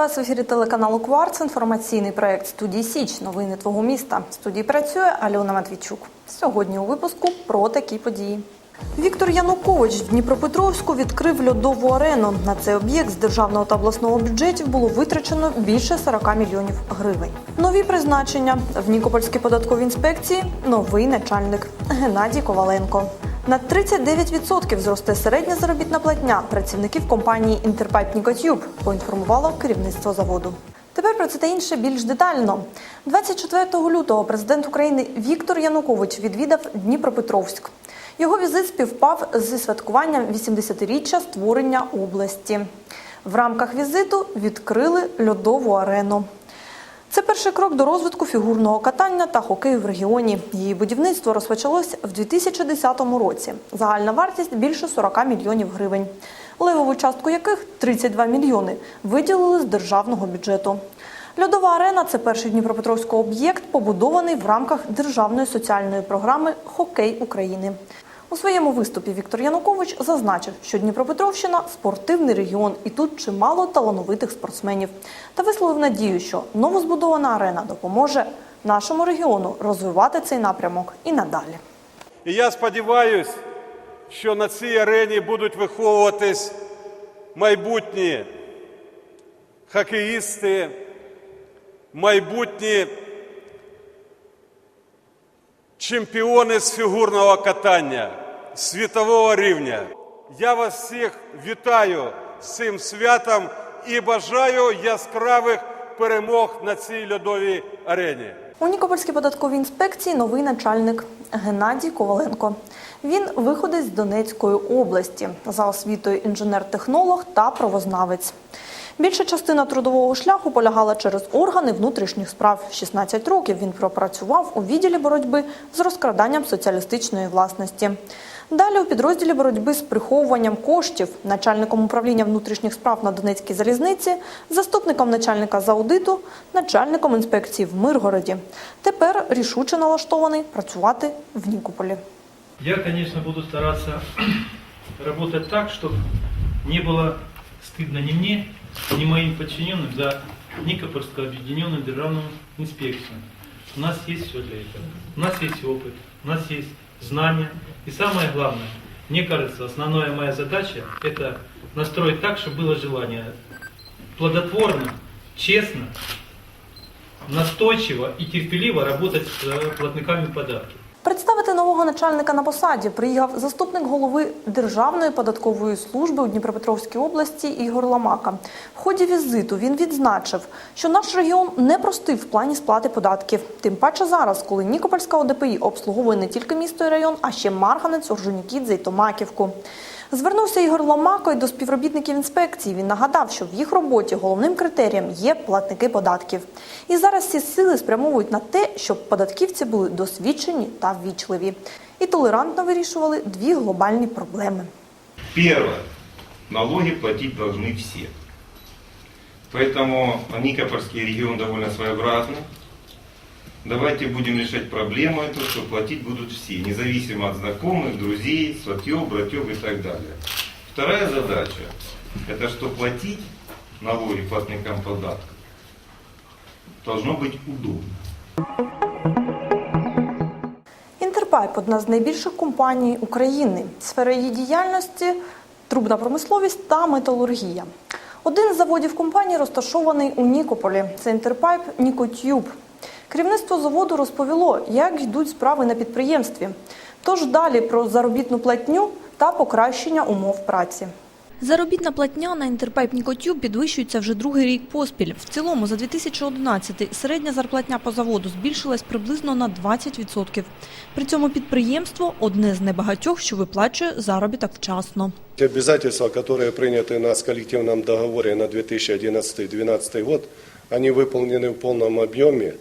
Вітаю вас в ефірі телеканалу Кварц. Інформаційний проект студії Січ. Новини твого міста. В студії працює Альона Матвійчук. Сьогодні у випуску про такі події. Віктор Янукович в Дніпропетровську відкрив льодову арену. На цей об'єкт з державного та обласного бюджетів було витрачено більше 40 мільйонів гривень. Нові призначення в Нікопольській податковій інспекції новий начальник Геннадій Коваленко. На 39% зросте середня заробітна платня працівників компанії Нікотюб, поінформувало керівництво заводу. Тепер про це та інше більш детально. 24 лютого президент України Віктор Янукович відвідав Дніпропетровськ. Його візит співпав зі святкуванням 80-річчя створення області. В рамках візиту відкрили льодову арену. Це перший крок до розвитку фігурного катання та хокею в регіоні. Її будівництво розпочалось в 2010 році. Загальна вартість більше 40 мільйонів гривень, левову частку яких 32 мільйони виділили з державного бюджету. Льодова арена це перший Дніпропетровський об'єкт, побудований в рамках державної соціальної програми Хокей України. У своєму виступі Віктор Янукович зазначив, що Дніпропетровщина спортивний регіон, і тут чимало талановитих спортсменів. Та висловив надію, що новозбудована арена допоможе нашому регіону розвивати цей напрямок і надалі. І я сподіваюся, що на цій арені будуть виховуватись майбутні хокеїсти, майбутні чемпіони з фігурного катання світового рівня. Я вас всіх вітаю з цим святом і бажаю яскравих перемог на цій льодовій арені. У Нікопольській податковій інспекції новий начальник Геннадій Коваленко. Він виходить з Донецької області за освітою інженер-технолог та правознавець. Більша частина трудового шляху полягала через органи внутрішніх справ. 16 років він пропрацював у відділі боротьби з розкраданням соціалістичної власності. Далі у підрозділі боротьби з приховуванням коштів, начальником управління внутрішніх справ на Донецькій залізниці, заступником начальника з аудиту, начальником інспекції в Миргороді. Тепер рішуче налаштований працювати в Нікополі. Я, конечно, буду стараться работать так, чтобы не было стыдно ни мне, ни моим подчиненным за Никопольскую объединенную державную инспекцию. У нас есть все для этого. У нас есть опыт, у нас есть Знания. И самое главное, мне кажется, основная моя задача – это настроить так, чтобы было желание плодотворно, честно, настойчиво и терпеливо работать с платниками податков. Представити нового начальника на посаді приїхав заступник голови Державної податкової служби у Дніпропетровській області Ігор Ламака. В ході візиту він відзначив, що наш регіон не простив в плані сплати податків. Тим паче зараз, коли Нікопольська ОДПІ обслуговує не тільки місто і район, а ще Марганець, Оржунікідзе і Томаківку. Звернувся Ігор Ломако й до співробітників інспекції. Він нагадав, що в їх роботі головним критерієм є платники податків. І зараз всі сили спрямовують на те, щоб податківці були досвідчені та ввічливі і толерантно вирішували дві глобальні проблеми. Первое. Налоги платить должны все. Поэтому Никопольский регион довольно своеобразный. Давайте будем решать проблему эту, что платить будут все, независимо от знакомых, друзей, сватьев, братьев и так далее. Вторая задача, это что платить налоги платникам податков должно быть удобно. Інтерпайп одна з найбільших компаній України. Сфера її діяльності трубна промисловість та металургія. Один з заводів компанії розташований у Нікополі. Це інтерпайп Нікотюб. Керівництво заводу розповіло, як йдуть справи на підприємстві. Тож далі про заробітну платню та покращення умов праці. Заробітна платня на інтерпайп Нікотюб підвищується вже другий рік поспіль. В цілому за 2011 середня зарплатня по заводу збільшилась приблизно на 20%. При цьому підприємство одне з небагатьох, що виплачує заробіток вчасно. Те обязательства, которые приняты у нас в коллективном договоре на 2011-2012 год, они выполнены в полном объеме.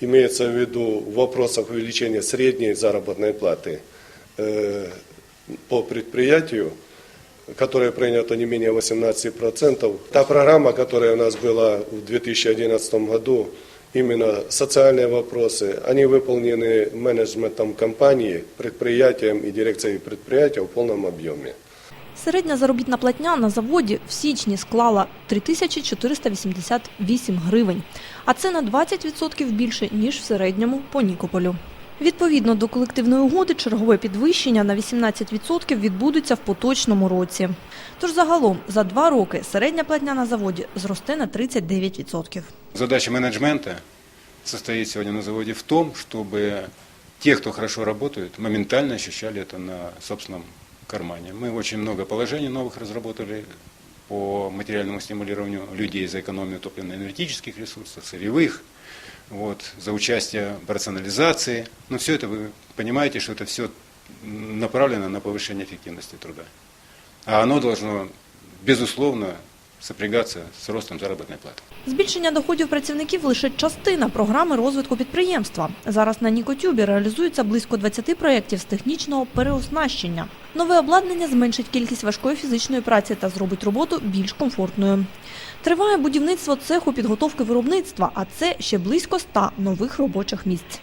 Имеется в виду в вопросах увеличения средней заработной платы э, по предприятию, которое принято не менее 18%. Та программа, которая у нас была в 2011 году, именно социальные вопросы, они выполнены менеджментом компании, предприятием и дирекцией предприятия в полном объеме. Середня заробітна платня на заводі в січні склала 3488 гривень, а це на 20% більше, ніж в середньому по Нікополю. Відповідно до колективної угоди, чергове підвищення на 18% відбудеться в поточному році. Тож загалом за два роки середня платня на заводі зросте на 39%. Задача менеджмента состоит сегодня на заводе в том, чтобы те, кто хорошо работают, моментально ощущали это на собственном кармане. Мы очень много положений новых разработали по материальному стимулированию людей за экономию топливно-энергетических ресурсов, сырьевых, вот, за участие в рационализации. Но все это вы понимаете, что это все направлено на повышение эффективности труда. А оно должно, безусловно, сопрягаться с ростом заработной платы. Збільшення доходів працівників лише частина програми розвитку підприємства. Зараз на Нікотюбі реалізується близько 20 проєктів з технічного переоснащення. Нове обладнання зменшить кількість важкої фізичної праці та зробить роботу більш комфортною. Триває будівництво цеху підготовки виробництва, а це ще близько 100 нових робочих місць.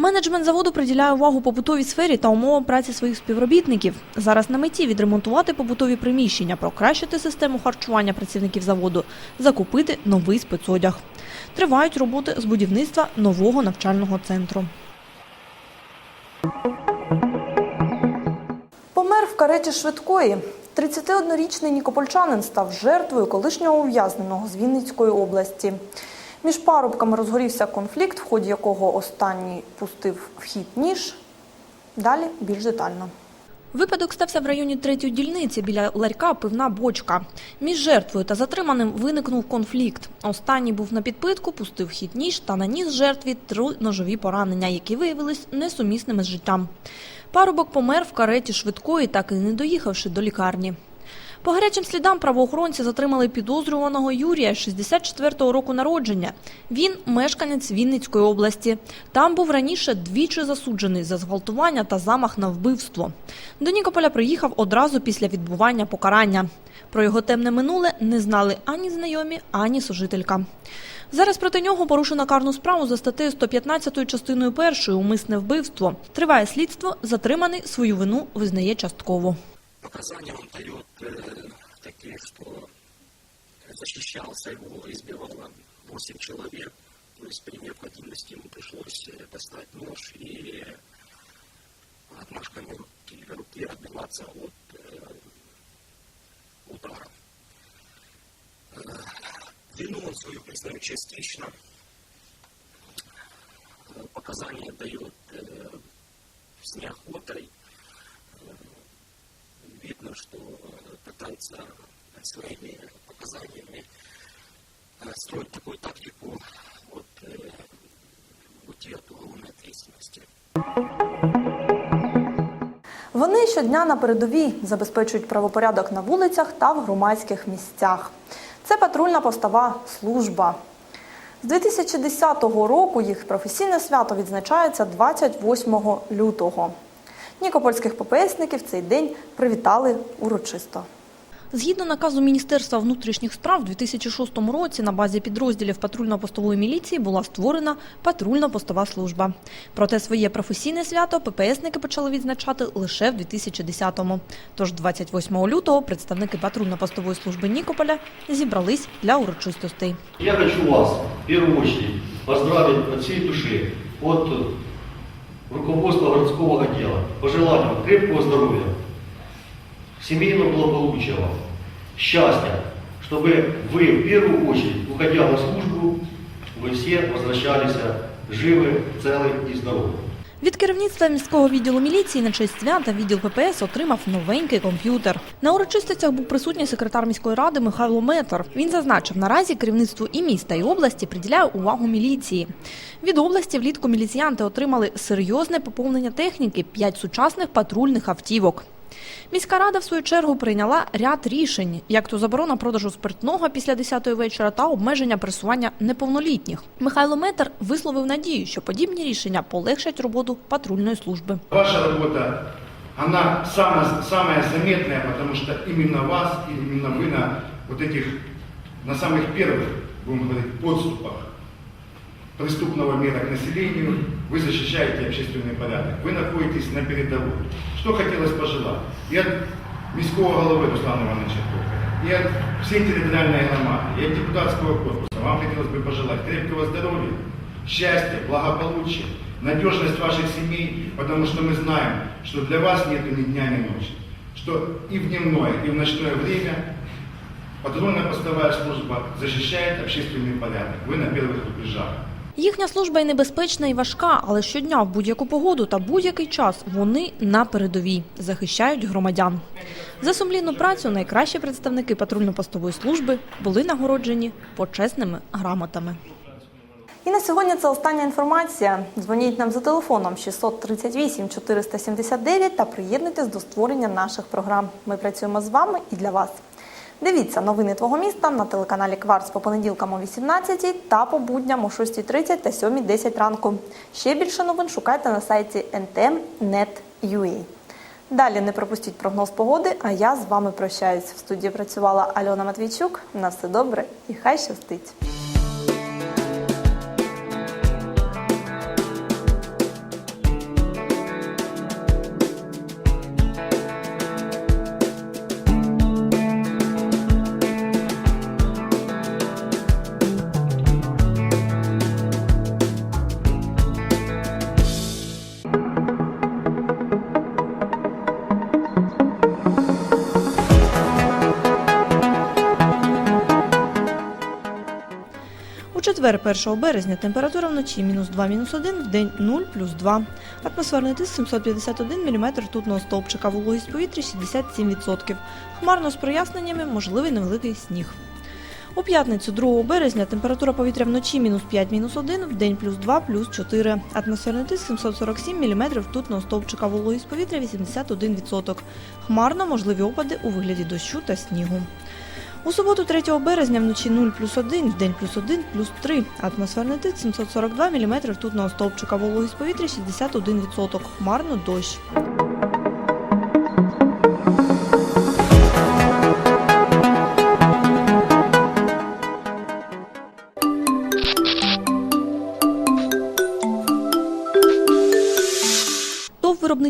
Менеджмент заводу приділяє увагу побутовій сфері та умовам праці своїх співробітників. Зараз на меті відремонтувати побутові приміщення, покращити систему харчування працівників заводу, закупити новий спецодяг. Тривають роботи з будівництва нового навчального центру. Помер в кареті швидкої. 31-річний нікопольчанин став жертвою колишнього ув'язненого з Вінницької області. Між парубками розгорівся конфлікт, в ході якого останній пустив в хід ніж. Далі більш детально. Випадок стався в районі третьої дільниці біля ларька пивна бочка. Між жертвою та затриманим виникнув конфлікт. Останній був на підпитку, пустив хід ніж та наніс жертві три ножові поранення, які виявились несумісними з життям. Парубок помер в кареті швидкої, так і не доїхавши до лікарні. По гарячим слідам правоохоронці затримали підозрюваного Юрія, 64-го року народження. Він мешканець Вінницької області. Там був раніше двічі засуджений за зґвалтування та замах на вбивство. До Нікополя приїхав одразу після відбування покарання. Про його темне минуле не знали ані знайомі, ані сожителька. Зараз проти нього порушено карну справу за статтею 115 частиною 1 умисне вбивство. Триває слідство, затриманий свою вину визнає частково. Показания он дает э, такие, что защищался, его избивало 8 человек. То есть при необходимости ему пришлось э, достать нож и отмашками руки, руки отбиваться от э, удара. Э, Вину он свою признает частично. Э, Показания дает э, с неохотой. видно, что э, пытается своими показаниями э, строить такую тактику от э, уйти от уголовной ответственности. Вони щодня на передовій забезпечують правопорядок на вулицях та в громадських місцях. Це патрульна постова служба. З 2010 року їх професійне свято відзначається 28 лютого. Нікопольських ППСників цей день привітали урочисто. Згідно наказу Міністерства внутрішніх справ, у 2006 році на базі підрозділів патрульно-постової міліції була створена патрульно-постова служба. Проте своє професійне свято ППСники почали відзначати лише в 2010-му. Тож 28 лютого представники патрульно-постової служби Нікополя зібрались для урочистостей. Я хочу вас в первую очередь поздравить от всей души, от э, руководства городского отдела. Пожелать вам крепкого здоровья, семейного благополучия вам, счастья, чтобы вы в первую очередь, уходя на службу, вы все возвращались живы, целы и здоровы. Від керівництва міського відділу міліції на честь свята відділ ППС отримав новенький комп'ютер. На урочистостях був присутній секретар міської ради Михайло Метр. Він зазначив, наразі керівництво і міста, і області приділяє увагу міліції. Від області влітку міліціянти отримали серйозне поповнення техніки – 5 сучасних патрульних автівок. Міська рада, в свою чергу, прийняла ряд рішень, як то заборона продажу спиртного після 10-ї вечора та обмеження пересування неповнолітніх. Михайло Метр висловив надію, що подібні рішення полегшать роботу патрульної служби. Ваша работа, она самая, самая заметная, потому что именно вас, и именно вы на вот этих, на самых первых, будем говорить, подступах преступного мира к населению, вы защищаете общественный порядок. Вы находитесь на передовой. Что хотелось пожелать? И от міського голови Руслана Ивановича Токаря, и от всей территориальной громады, и от депутатского корпуса вам хотелось бы пожелать крепкого здоровья, счастья, благополучия, надежность ваших семей, потому что мы знаем, что для вас нет ни дня, ни ночи, что и в дневное, и в ночное время патрульно-постовая служба защищает общественный порядок. Вы на первых рубежах. Їхня служба і небезпечна, і важка, але щодня в будь-яку погоду та будь-який час вони на передовій захищають громадян. За сумлінну працю найкращі представники патрульно-постової служби були нагороджені почесними грамотами. І на сьогодні це остання інформація. Дзвоніть нам за телефоном 638 479 та приєднуйтесь до створення наших програм. Ми працюємо з вами і для вас. Дивіться новини твого міста на телеканалі Кварц по понеділкам о 18 та по будням о 6.30 та 7.10 ранку. Ще більше новин шукайте на сайті ntm.net.ua. Далі не пропустіть прогноз погоди, а я з вами прощаюсь. В студії працювала Альона Матвійчук. На все добре і хай щастить! У четвер, 1 березня, температура вночі мінус 2, мінус 1, в день 0, плюс 2. Атмосферний тиск 751 мм ртутного стовпчика, вологість повітря 67%. Хмарно з проясненнями, можливий невеликий сніг. У п'ятницю 2 березня температура повітря вночі мінус 5, мінус 1, в день плюс 2, плюс 4. Атмосферний тиск 747 мм ртутного стовпчика, вологість повітря 81%. Хмарно можливі опади у вигляді дощу та снігу. У суботу 3 березня вночі 0 плюс 1, в день плюс 1, плюс 3. Атмосферний тиск 742 мм ртутного стовпчика, вологість повітря 61%. Хмарно дощ.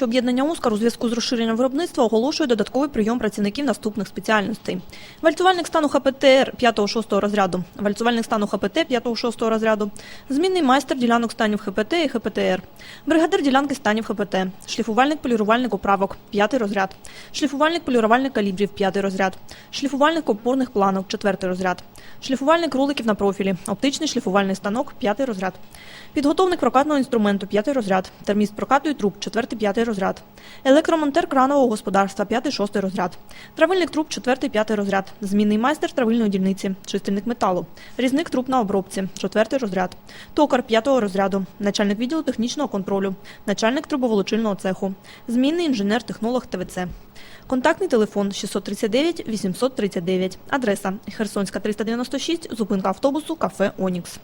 Виробниче об'єднання «Оскар» у зв'язку з розширенням виробництва оголошує додатковий прийом працівників наступних спеціальностей. Вальцювальник стану ХПТР 5-6 розряду, вальцювальник стану ХПТ 5-6 розряду, змінний майстер ділянок станів ХПТ і ХПТР, бригадир ділянки станів ХПТ, шліфувальник полірувальник управок 5 розряд, шліфувальник полірувальник калібрів 5 розряд, шліфувальник опорних планок 4 розряд, шліфувальник роликів на профілі, оптичний шліфувальний станок 5 розряд, підготовник прокатного інструменту 5 розряд, терміст прокату і труб 4-5 розряд, електромонтер кранового господарства 5-6 розряд, травильник труб 4-5 розряд, змінний майстер травильної дільниці, чистильник металу, різник труб на обробці 4 розряд, токар 5 розряду, начальник відділу технічного контролю, начальник трубоволочильного цеху, змінний інженер-технолог ТВЦ. Контактний телефон 639 839. Адреса Херсонська 396, зупинка автобусу, кафе Онікс.